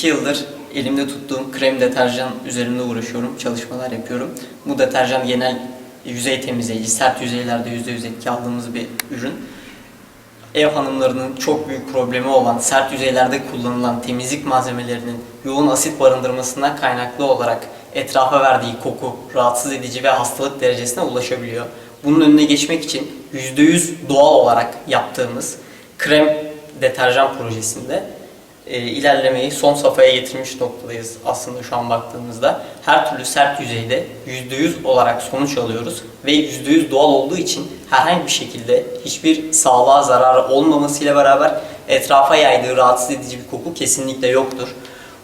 İki yıldır elimde tuttuğum krem deterjan üzerinde uğraşıyorum, çalışmalar yapıyorum. Bu deterjan genel yüzey temizleyici, sert yüzeylerde %100 etki aldığımız bir ürün. Ev hanımlarının çok büyük problemi olan sert yüzeylerde kullanılan temizlik malzemelerinin yoğun asit barındırmasından kaynaklı olarak etrafa verdiği koku rahatsız edici ve hastalık derecesine ulaşabiliyor. Bunun önüne geçmek için %100 doğal olarak yaptığımız krem deterjan projesinde e, ilerlemeyi son safhaya getirmiş noktadayız aslında şu an baktığımızda. Her türlü sert yüzeyde %100 olarak sonuç alıyoruz ve %100 doğal olduğu için herhangi bir şekilde hiçbir sağlığa zararı olmamasıyla beraber etrafa yaydığı rahatsız edici bir koku kesinlikle yoktur.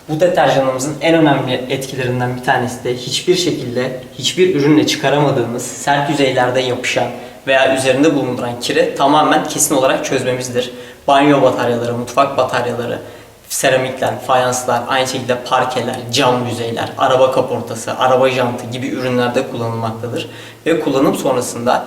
Bu deterjanımızın en önemli etkilerinden bir tanesi de hiçbir şekilde hiçbir ürünle çıkaramadığımız sert yüzeylerde yapışan veya üzerinde bulunduran kiri tamamen kesin olarak çözmemizdir. Banyo bataryaları, mutfak bataryaları, seramikler, fayanslar, aynı şekilde parkeler, cam yüzeyler, araba kaportası, araba jantı gibi ürünlerde kullanılmaktadır. Ve kullanım sonrasında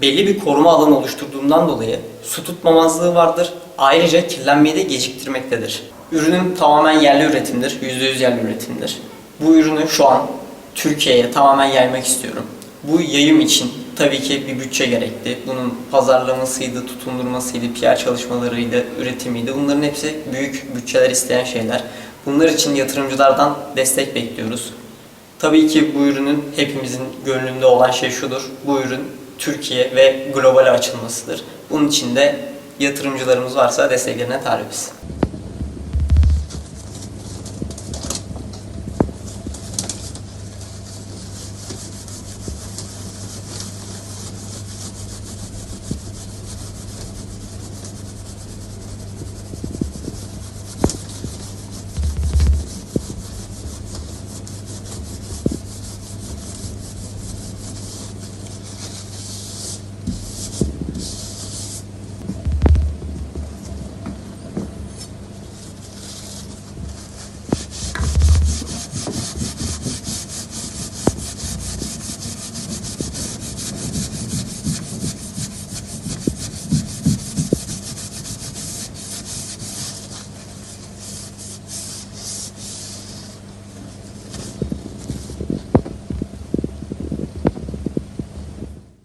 belli bir koruma alanı oluşturduğundan dolayı su tutmamazlığı vardır. Ayrıca kirlenmeyi de geciktirmektedir. Ürünüm tamamen yerli üretimdir, %100 yerli üretimdir. Bu ürünü şu an Türkiye'ye tamamen yaymak istiyorum. Bu yayım için tabii ki bir bütçe gerekti. Bunun pazarlamasıydı, tutundurmasıydı, PR çalışmalarıydı, üretimiydi. Bunların hepsi büyük bütçeler isteyen şeyler. Bunlar için yatırımcılardan destek bekliyoruz. Tabii ki bu ürünün hepimizin gönlünde olan şey şudur. Bu ürün Türkiye ve globale açılmasıdır. Bunun için de yatırımcılarımız varsa desteklerine talibiz.